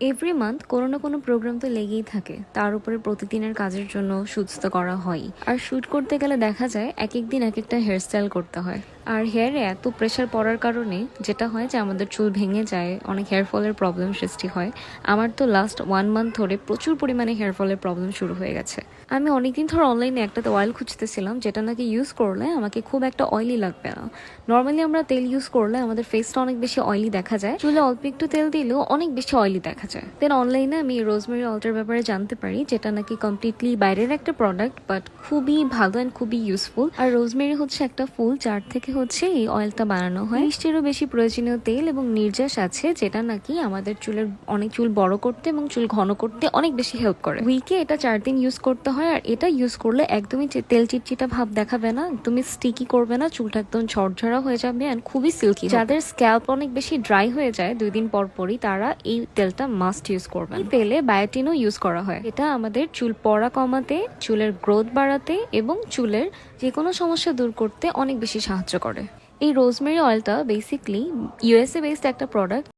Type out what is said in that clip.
Every month কোনো না কোনো প্রোগ্রাম তো লেগেই থাকে। তার উপরে প্রতিদিনের কাজের জন্য শুটস তো করা হয় আর শ্যুট করতে গেলে দেখা যায় এক এক দিন এক একটা হেয়ারস্টাইল করতে হয়। আর হেয়ারে এত প্রেশার পড়ার কারণে যেটা হয় যে আমাদের চুল ভেঙে যায়, অনেক হেয়ার ফলের প্রবলেম সৃষ্টি হয়। আমার তো লাস্ট ওয়ান মান্থ ধরে প্রচুর পরিমাণে হেয়ার ফলের প্রবলেম শুরু হয়ে গেছে। আমি অনেকদিন ধরে অনলাইনে একটা অয়েল খুঁজতেছিলাম, যেটা নাকি ইউজ করলে আমাকে খুব একটা অয়েলি লাগবে না। নর্মালি আমরা তেল ইউজ করলে আমাদের ফেসটা অনেক বেশি অয়েলি দেখা যায়। চুলে অল্প একটু তেল দিলেও অনেক বেশি অয়েলি দেখা যায়। দেন অনলাইনে আমি রোজমেরি অল্টার ব্যাপারে জানতে পারি, যেটা নাকি কমপ্লিটলি বাইরের একটা প্রোডাক্ট বাট খুবই ভালো অ্যান্ড খুবই ইউজফুল আর রোজমেরি হচ্ছে একটা ফুল, যার থেকে হচ্ছে এই অয়েলটা বানানো হয়। মিষ্টিরও বেশি প্রয়োজনীয় তেল এবং নির্যাস আছে, যেটা নাকি আমাদের চুলের অনেক চুল বড় করতে এবং চুল ঘন করতে অনেক বেশি হেল্প করে। উইকে এটা চার দিন ইউজ করতে হয় আর এটা ইউজ করলে একদমই তেল চিটচিটা ভাব দেখাবে না, একদমই স্টিকি করবে না, চুলটা একদম ঝরঝরা হয়ে যাবে অ্যান্ড খুবই সিল্কি যাদের স্ক্যাল্প অনেক বেশি ড্রাই হয়ে যায়, দুই দিন পর পরই তারা এই তেলটা মাস্ট ইউজ করবে তেলে বায়োটিনও ইউজ করা হয়। এটা আমাদের চুল পড়া কমাতে, চুলের গ্রোথ বাড়াতে এবং চুলের যে কোনো সমস্যা দূর করতে অনেক বেশি সাহায্য করে। এই রোজমেরি অয়েলটা বেসিকলি ইউএসএ বেসড একটা প্রোডাক্ট